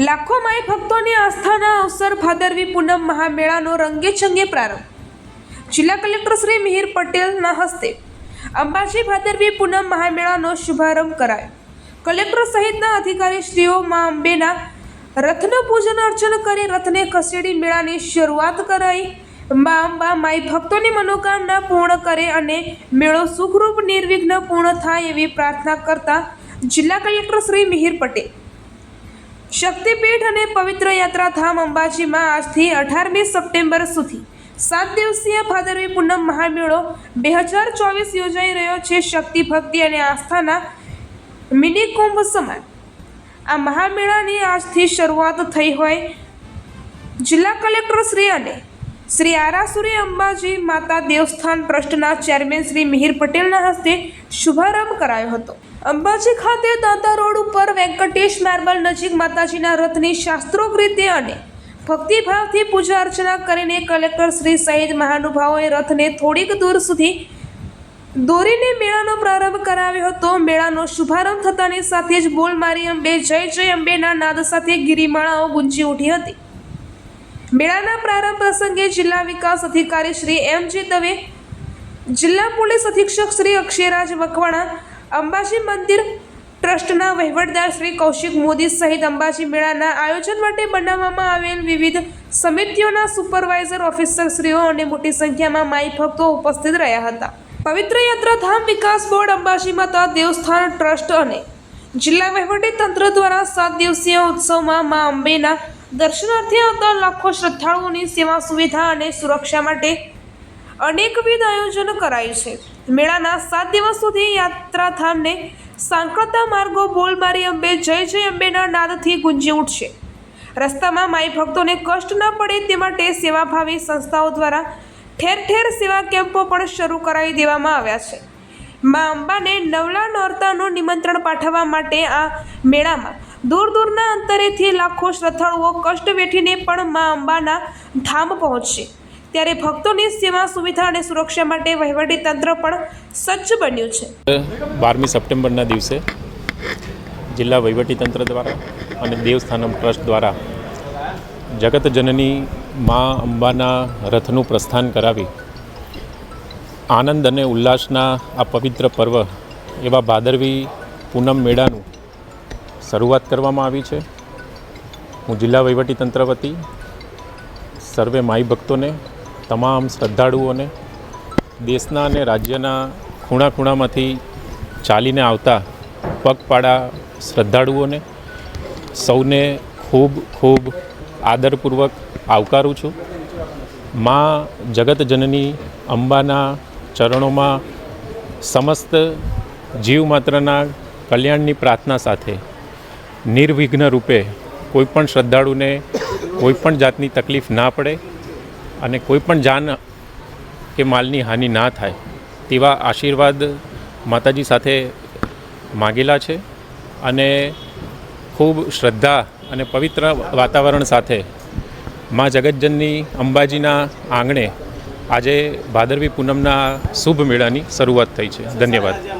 લાખો માય ભક્તોની આસ્થાના અવસર ભાદરવી પૂનમ મહામેળાનો રંગેચંગે પ્રારંભ. જિલ્લા કલેક્ટર શ્રી મિહિર પટેલના હસ્તે અંબાજી ભાદરવી પૂનમ મહામેળાનો શુભારંભ કરાયો. કલેક્ટર સહિતના અધિકારીશ્રીઓ મા અંબેના રથનું પૂજન અર્ચન કરી રથને ખસેડી મેળાની શરૂઆત કરાઈ. મા અંબા માઈ ભક્તોની મનોકામના પૂર્ણ કરે અને મેળો સુખરૂપ, નિર્વિઘ્ન પૂર્ણ થાય એવી પ્રાર્થના કરતા જિલ્લા કલેક્ટર શ્રી મિહિર પટેલ શક્તિપીઠ અને પવિત્ર યાત્રાધામ અંબાજીમાં આજથી અઢારમી સપ્ટેમ્બર સુધી સાત દિવસીય ભાદરવી પૂનમ મહામેળો બે હજાર ચોવીસ યોજાઈ રહ્યો છે શક્તિ, ભક્તિ અને આસ્થાના મિની કુંભ સમાન. આ મહામેળાની આજથી શરૂઆત થઈ હોય જિલ્લા કલેક્ટર શ્રી અને શ્રી આરાસુરી અંબાજી માતા દેવસ્થાન ટ્રસ્ટના ચેરમેન શ્રી મિહિર પટેલના હસ્તે શુભારંભ કરાયો હતો. અંબાજી ખાતે દાંતા રોડ ઉપર વેંકટેશ માર્બલ નજીક માતાજીના રથની શાસ્ત્રોક રીતે અને ભક્તિભાવથી પૂજા અર્ચના કરીને કલેક્ટર શ્રી સહિત મહાનુભાવોએ રથને થોડીક દૂર સુધી દોરીને મેળાનો પ્રારંભ કરાવ્યો હતો. મેળાનો શુભારંભ થતાની સાથે જ બોલ મારી અંબે, જય જય અંબેના નાદ સાથે ગિરિમાળાઓ ગુંજી ઉઠી હતી. મેળાના પ્રારંભ પ્રસંગે જિલ્લા વિકાસ અધિકારી શ્રી એમ. જે. દવે, જિલ્લા પોલીસ અધિક્ષક શ્રી અક્ષયરાજ મકવાણા અંબાજી મંદિર ટ્રસ્ટના વહીવટદાર શ્રી કૌશિક મોદી સહિત અંબાજી મેળાના આયોજન માટે બનાવવામાં આવેલ વિવિધ સમિતિઓના સુપરવાઇઝર ઓફિસરશ્રીઓ અને મોટી સંખ્યામાં માઈ ભક્તો ઉપસ્થિત રહ્યા હતા. પવિત્ર યાત્રાધામ વિકાસ બોર્ડ અંબાજીમાં માતા દેવસ્થાન ટ્રસ્ટ અને જિલ્લા વહીવટી તંત્ર દ્વારા સાત દિવસીય ઉત્સવમાં મા અંબેના દર્શનાર્થે આવતા લાખો શ્રદ્ધાળુઓની સેવા સુવિધા અને સુરક્ષા માટે અનેકવિધ આયોજન કરાયું છે. મેળાના સાત દિવસ સુધી યાત્રાધામને સાંકળતા માર્ગો બોલબારી અંબે, જય જય અંબેના નાદથી ગુંજી ઉઠશે. રસ્તામાં માઈ ભક્તોને કષ્ટ ન પડે તે માટે સેવાભાવી સંસ્થાઓ દ્વારા ઠેર ઠેર સેવા કેમ્પો પણ શરૂ કરાવી દેવામાં આવ્યા છે. મા અંબાને નવલા નોરતાનું નિમંત્રણ પાઠવવા માટે આ મેળામાં દૂર દૂરના અંતરેથી લાખો શ્રદ્ધાળુઓ કષ્ટ વેઠીને પણ મા અંબાના ધામ પહોંચશે. ત્યારે ભક્તોની સેવા, સુવિધા અને સુરક્ષા માટે વહીવટી તંત્ર પણ સજ્જ બન્યું છે. બારમી સપ્ટેમ્બરના દિવસે જિલ્લા વહીવટી તંત્ર દ્વારા અને દેવસ્થાનમ ટ્રસ્ટ દ્વારા જગત જનની મા અંબાના રથનું પ્રસ્થાન કરાવી આનંદ અને ઉલ્લાસના આ પવિત્ર પર્વ એવા ભાદરવી પૂનમ મેળાનું શરૂઆત કરવામાં આવી છે. હું જિલ્લા વહીવટીતંત્ર વતી સર્વે માઈ ભક્તોને તમામ શ્રદ્ધાળુઓને દેશના અને રાજ્યના ખૂણા ખૂણામાંથી ચાલીને આવતા પગપાળા શ્રદ્ધાળુઓને સૌને ખૂબ ખૂબ આદરપૂર્વક આવકારું છું. માં જગત જનની અંબાના ચરણોમાં સમસ્ત જીવ માત્રના કલ્યાણની પ્રાર્થના સાથે નિર્વિઘ્ન રૂપે કોઈપણ શ્રદ્ધાળુને કોઈપણ જાતની તકલીફ ના પડે અને કોઈપણ જાન કે માલની હાનિ ના થાય, તેવા આશીર્વાદ માતાજી સાથે માગેલા છે અને ખૂબ શ્રદ્ધા અને પવિત્ર વાતાવરણ સાથે મા જગતજનની અંબાજીના આંગણે આજે ભાદરવી પૂનમના શુભ મેળાની શરૂઆત થઈ છે. ધન્યવાદ.